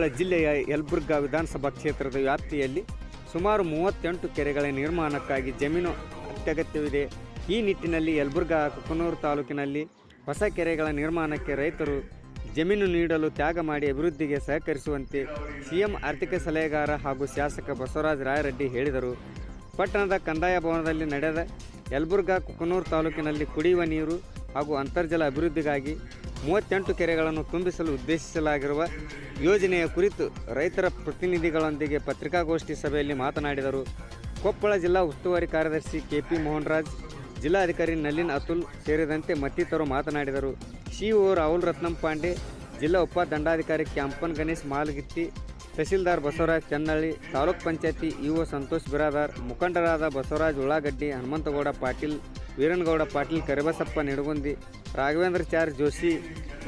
ಕೊಪ್ಪಳ ಜಿಲ್ಲೆಯ ಯಲಬುರ್ಗಾ ವಿಧಾನಸಭಾ ಕ್ಷೇತ್ರದ ವ್ಯಾಪ್ತಿಯಲ್ಲಿ ಸುಮಾರು ಮೂವತ್ತೆಂಟು ಕೆರೆಗಳ ನಿರ್ಮಾಣಕ್ಕಾಗಿ ಜಮೀನು ಅತ್ಯಗತ್ಯವಿದೆ. ಈ ನಿಟ್ಟಿನಲ್ಲಿ ಯಲಬುರ್ಗಾ ಕುಕನೂರು ತಾಲೂಕಿನಲ್ಲಿ ಹೊಸ ಕೆರೆಗಳ ನಿರ್ಮಾಣಕ್ಕೆ ರೈತರು ಜಮೀನು ನೀಡಲು ತ್ಯಾಗ ಮಾಡಿ ಅಭಿವೃದ್ಧಿಗೆ ಸಹಕರಿಸುವಂತೆ ಸಿಎಂ ಆರ್ಥಿಕ ಸಲಹೆಗಾರ ಹಾಗೂ ಶಾಸಕ ಬಸವರಾಜ ರಾಯರೆಡ್ಡಿ ಹೇಳಿದರು. ಪಟ್ಟಣದ ಕಂದಾಯ ಭವನದಲ್ಲಿ ನಡೆದ ಯಲಬುರ್ಗಾ ಕುಕನೂರು ತಾಲೂಕಿನಲ್ಲಿ ಕುಡಿಯುವ ನೀರು ಹಾಗೂ ಅಂತರ್ಜಲ ಅಭಿವೃದ್ಧಿಗಾಗಿ ಮೂವತ್ತೆಂಟು ಕೆರೆಗಳನ್ನು ತುಂಬಿಸಲು ಉದ್ದೇಶಿಸಲಾಗಿರುವ ಯೋಜನೆಯ ಕುರಿತು ರೈತರ ಪ್ರತಿನಿಧಿಗಳೊಂದಿಗೆ ಪತ್ರಿಕಾಗೋಷ್ಠಿ ಸಭೆಯಲ್ಲಿ ಮಾತನಾಡಿದರು. ಕೊಪ್ಪಳ ಜಿಲ್ಲಾ ಉಸ್ತುವಾರಿ ಕಾರ್ಯದರ್ಶಿ ಕೆಪಿ ಮೋಹನ್ರಾಜ್, ಜಿಲ್ಲಾಧಿಕಾರಿ ನಲಿನ್ ಅತುಲ್ ಸೇರಿದಂತೆ ಮತ್ತಿತರರು ಮಾತನಾಡಿದರು. ಸಿಇಒ ರಾಹುಲ್ ರತ್ನಂ ಪಾಂಡೆ, ಜಿಲ್ಲಾ ಉಪ ದಂಡಾಧಿಕಾರಿ ಕ್ಯಾಂಪನ್ ಗಣೇಶ್ ಮಾಲಗಿತ್ತಿ, ತಹಸೀಲ್ದಾರ್ ಬಸವರಾಜ್ ಚನ್ನಳ್ಳಿ, ತಾಲೂಕ್ ಪಂಚಾಯತಿ ಇಒ ಸಂತೋಷ್ ಬಿರಾದಾರ್, ಮುಖಂಡರಾದ ಬಸವರಾಜ್ ಉಳ್ಳಾಗಡ್ಡಿ, ಹನುಮಂತಗೌಡ ಪಾಟೀಲ್, ವೀರನಗೌಡ ಪಾಟೀಲ್, ಕರಿಬಸಪ್ಪ ನಿಡಗುಂದಿ ರಾಘವೇಂದ್ರ ಚಾರ್ ಜೋಶಿ,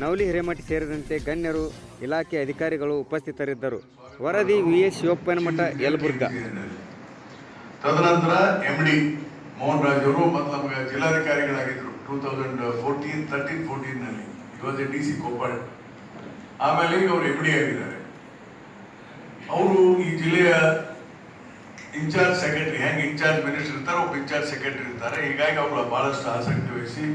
ನವಲಿ ಹಿರೇಮಠ ಸೇರಿದಂತೆ ಗಣ್ಯರು, ಇಲಾಖೆ ಅಧಿಕಾರಿಗಳು ಉಪಸ್ಥಿತರಿದ್ದರು. ವರದಿ ವಿ ಎಸ್ ಶಿವಪ್ಪನಮಠ, ಯಲಬುರ್ಗ. ತದನಂತರ ಎಂ ಡಿ ಮೋಹನ್ ರಾಜ್ ಅವರು ಮತ್ತು ನಮಗೆ ಜಿಲ್ಲಾಧಿಕಾರಿಗಳಾಗಿದ್ದರು. ಟೂ ತೌಸಂಡ್ ಫೋರ್ಟೀನ್ ತರ್ಟೀನ್ ಫೋರ್ಟೀನಲ್ಲಿ ಇವಾಗ ಡಿ ಸಿ ಕೊಪ್ಪಳ ಆಮೇಲೆ ಈಗ ಅವರು ಎಂ ಡಿ ಆಗಿದ್ದಾರೆ. ಅವರು ಈ ಜಿಲ್ಲೆಯ ಇನ್ಚಾರ್ಜ್ ಸೆಕ್ರೆಟರಿ ಹೆಂಗೆ ಇನ್ಚಾರ್ಜ್ ಮಿನಿಸ್ಟರ್ ಇರ್ತಾರೆ ಒಬ್ಬ ಇನ್ಚಾರ್ಜ್ ಸೆಕ್ರೆಟರಿ ಇರ್ತಾರೆ. ಹೀಗಾಗಿ ಅವರು ಬಹಳಷ್ಟು ಆಸಕ್ತಿ ವಹಿಸಿ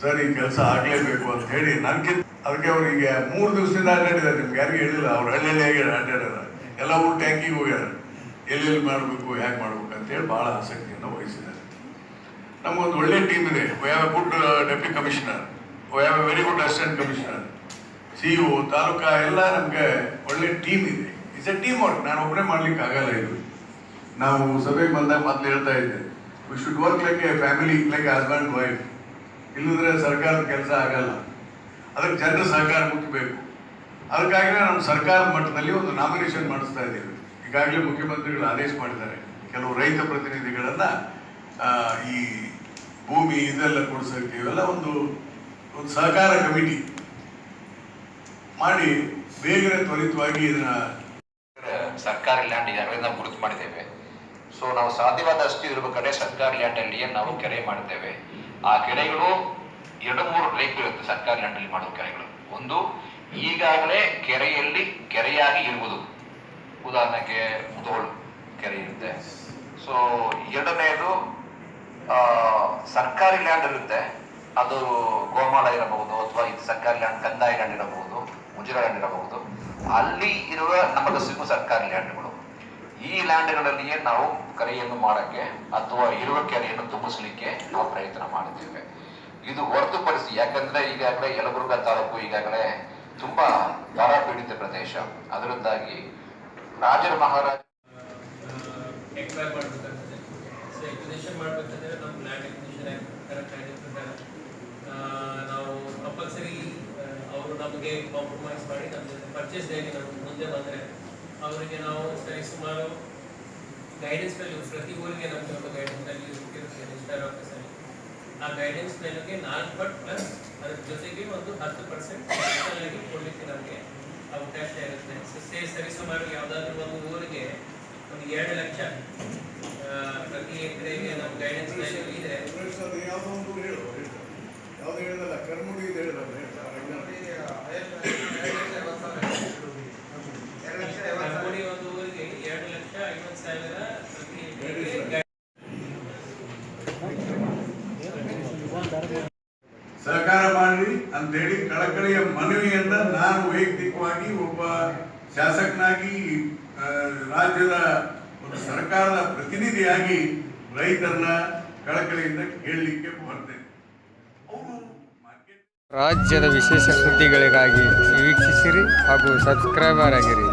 ಸರ್ ಈ ಕೆಲಸ ಆಗ್ಲೇಬೇಕು ಅಂತ ಹೇಳಿ ನನಗೆ ಅದಕ್ಕೆ ಅವರಿಗೆ ಮೂರು ದಿವಸದಿಂದ ಅಡ್ಡಾಡಿದ್ದಾರೆ. ನಿಮ್ಗೆ ಯಾರಿಗೂ ಹೇಳಿಲ್ಲ, ಅವ್ರು ಹೇಗೆ ಅಡ್ಡಾಡ್ಯಾರ ಎಲ್ಲ ಊರು ಟ್ಯಾಂಕಿಗೆ ಹೋಗ್ಯಾರ. ಎಲ್ಲೆಲ್ಲಿ ಮಾಡಬೇಕು ಹೇಗೆ ಮಾಡ್ಬೇಕು ಅಂತ ಹೇಳಿ ಬಹಳ ಆಸಕ್ತಿಯನ್ನು ವಹಿಸಿದ್ದಾರೆ. ನಮಗೊಂದು ಒಳ್ಳೆ ಟೀಮ್ ಇದೆ. We have a good deputy commissioner. We have a very good assistant commissioner. C EO taluka ಎಲ್ಲ ನಮಗೆ ಒಳ್ಳೆ ಟೀಮ್ ಇದೆ. ಇಟ್ಸ್ ಎ ಟೀಮ್ ವರ್ಕ್ ನಾನು ಒಬ್ಬರೇ ಮಾಡ್ಲಿಕ್ಕೆ ಆಗಲ್ಲ ಇದು. ನಾವು ಸಭೆಗೆ ಬಂದಾಗ ಮೊದಲು ಹೇಳ್ತಾ ಇದ್ದೆ we should work like a family like husband wife ಇಲ್ಲದ್ರೆ ಸರ್ಕಾರದ ಕೆಲಸ ಆಗಲ್ಲ. ಅದಕ್ಕೆ ಜನರ ಸಹಕಾರ ಮುಟ್ಟಬೇಕು ಅದಕ್ಕಾಗಿನೇ ನಮ್ಮ ಸರ್ಕಾರದ ಮಟ್ಟದಲ್ಲಿ ಒಂದು ನಾಮಿನೇಷನ್ ಮಾಡಿಸ್ತಾ ಇದ್ದೀವಿ ಈಗಾಗಲೇ ಮುಖ್ಯಮಂತ್ರಿಗಳು ಆದೇಶ ಮಾಡಿದ್ದಾರೆ. ಕೆಲವು ರೈತ ಪ್ರತಿನಿಧಿಗಳನ್ನು ಈ ಭೂಮಿ ಇದೆಲ್ಲ ಕೊಡಿಸೋಕೆ ಇವೆಲ್ಲ ಒಂದು ಒಂದು ಸಹಕಾರ ಕಮಿಟಿ ಮಾಡಿ ಬೇಗನೆ ತ್ವರಿತವಾಗಿ ಇದನ್ನ ಸರ್ಕಾರಿ ಲ್ಯಾಂಡ್ ನಾವು ಗುರುತು ಮಾಡಿದ್ದೇವೆ. ಸೊ ನಾವು ಸಾಧ್ಯವಾದಷ್ಟು ಇದ್ರ ಬಗ್ಗೆ ಸರ್ಕಾರಿ ಲ್ಯಾಂಡ್ ಅಲ್ಲಿ ನಾವು ಕೆರೆ ಮಾಡಿದ್ದೇವೆ ಆ ಕೆರೆಗಳು ಎರಡು ಮೂರು ಟೈಪ್ ಇರುತ್ತೆ ಸರ್ಕಾರಿ ಲ್ಯಾಂಡ್ ಅಲ್ಲಿ ಮಾಡುವ ಕೆರೆಗಳು. ಒಂದು, ಈಗಾಗಲೇ ಕೆರೆಯಲ್ಲಿ ಕೆರೆಯಾಗಿ ಇರುವುದು. ಉದಾಹರಣೆಗೆ ಮುದೋಳು ಕೆರೆ ಇರುತ್ತೆ. ಸೊ ಎರಡನೆಯದು ಸರ್ಕಾರಿ ಲ್ಯಾಂಡ್ ಇರುತ್ತೆ. ಅದು ಗೋಮಾಳ ಇರಬಹುದು ಅಥವಾ ಇದು ಸರ್ಕಾರಿ ಲ್ಯಾಂಡ್ ಕಂದಾಯ ಲ್ಯಾಂಡ್ ಇರಬಹುದು ಮುಜರ ಲ್ಯಾಂಡ್ ಇರಬಹುದು. ಅಲ್ಲಿ ಇರುವ ನಮಗೆ ಸಿಗುವ ಸರ್ಕಾರಿ ಲ್ಯಾಂಡ್ಗಳು ಈ ಲ್ಯಾಂಡ್ಗಳಲ್ಲಿಯೇ ನಾವು ಕರೆಯನ್ನು ಮಾಡಕ್ಕೆ ಅಥವಾ ಇರುವ ಕೆರೆಯನ್ನು ತುಂಬಿಸಲಿಕ್ಕೆ ನಾವು ಪ್ರಯತ್ನ ಮಾಡಿದ್ದೇವೆ. ಇದು ಹೊರತುಪಡಿಸಿ, ಯಾಕಂದ್ರೆ ಈಗಾಗಲೇ ಯಲಬುರ್ಗಾ ತಾಲೂಕು ಈಗಾಗಲೇ ತುಂಬಾ ಬರ ಪೀಡಿತ ಪ್ರದೇಶ. ಅದರಿಂದಾಗಿ ರಾಜರ ಮಹಾರಾಜ ನಾವು ಕಂಪಲ್ಸರಿ ಅವರು ನಮಗೆ ಮಾಡಿ ಪರ್ಚೇಸ್ ಮುಂದೆ ಬಂದರೆ ಅವರಿಗೆ ನಾವು ಸರಿ ಸುಮಾರು ಗೈಡೆನ್ಸ್ ಮೇಲೆ ಪ್ರತಿ ಊರಿಗೆ ನಮಗೆ ಒಂದು ಗೈಡೆನ್ಸ್ ಅಲ್ಲಿ ಇರುತ್ತೆ ರಿಜಿಸ್ಟರ್ ಆಫೀಸಲ್ಲಿ ಆ ಗೈಡೆನ್ಸ್ ಮೇಲೆಗೆ ನಾಲ್ಕು ಪಟ್ ಪ್ಲಸ್ ಅದ್ರ ಜೊತೆಗೆ ಒಂದು ಹತ್ತು ಪರ್ಸೆಂಟ್ ಆಗಿ ಕೊಡಲಿಕ್ಕೆ ನಮಗೆ ಅವಕಾಶ ಇರುತ್ತೆ. ಸೊ ಸರಿ ಸುಮಾರು ಯಾವುದಾದ್ರೂ ಒಂದು ಊರಿಗೆ ಒಂದು ಎರಡು ಲಕ್ಷ ಪ್ರತಿ ಎಕರೆಗೆ ನಮ್ಮ ಗೈಡೆನ್ಸ್ ವ್ಯಾಲ್ಯೂ ಇದೆ ಯಾವುದೋ ಒಂದು ಹೇಳು ಯಾವ್ದು ಹೇಳಿದಲ್ಲ ಕರ್ಮುಡಿ ಇದು ಹೇಳಿದಲ್ಲ ಕರ್ಮುಡಿ ಒಂದು ಊರಿಗೆ ಎರಡು ಲಕ್ಷ ಐವತ್ತು ಸಾವಿರ ಪ್ರತಿ ಎಕರೆಗೆ ಸಹಕಾರ ಮಾಡಿ ಅಂತೇಳಿ ಕಳಕಳಿಯ ಮನವಿಯನ್ನ ನಾನು ವೈಯಕ್ತಿಕವಾಗಿ ಒಬ್ಬ ಶಾಸಕನಾಗಿ ಆ, ರಾಜ್ಯದ ಒಂದು ಸರ್ಕಾರದ ಪ್ರತಿನಿಧಿಯಾಗಿ ರೈತರನ್ನ ಕಳಕಳಿಯಿಂದ ಕೇಳಲಿಕ್ಕೆ ಬರ್ತೇನೆ. ಅವರು ರಾಜ್ಯದ ವಿಶೇಷ ಸುದ್ದಿಗಳಿಗಾಗಿ ವೀಕ್ಷಿಸಿರಿ ಹಾಗೂ ಸಬ್ಸ್ಕ್ರೈಬರ್ ಆಗಿರಿ.